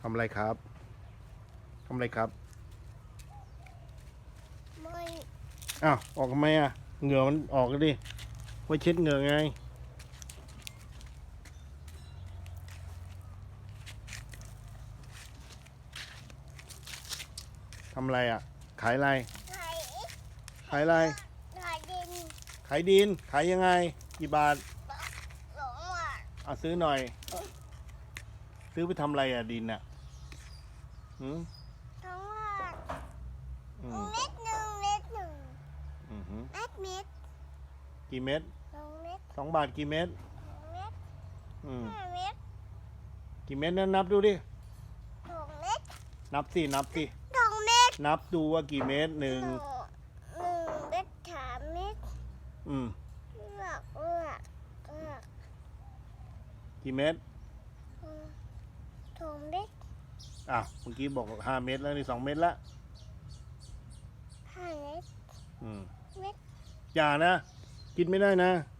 ทำอะไรครับทำอะไรครับไม่อ้าวออกทำไมอะเหงื่อมันออกก็ดิไว้เช็ดเหงื่อไง ทำอะไรอะ ขายอะไรไข่ขายอะไรไข่ดินขายดิน ขายยังไง กี่บาทหลงอะ อะซื้อหน่อย ซื้อไปทำอะไรอะดินอะหืมทั้งว่าอืมเม็ดหนึ่งเม็ดหนึ่งอือหือเม็ดเม็ดกี่เม็ดสองเม็ดสองบาทกี่เม็ดสองเม็ดอืมห้าเม็ดกี่เม็ดนั้นนับดูดิ สองเม็ดนับสินับสิสองเม็ดนับดูว่ากี่เม็ดหนึ่งหนึ่งเม็ดสามเม็ดอืมเลือกเลือกเลือกกี่เม็ดอืมส องเม็ดอะเมื่อกี้บอกห้าเม็ดแล้วนี่สองเม็ดละห้าเม็ดอืมเม็ด อย่านะ กินไม่ได้นะเ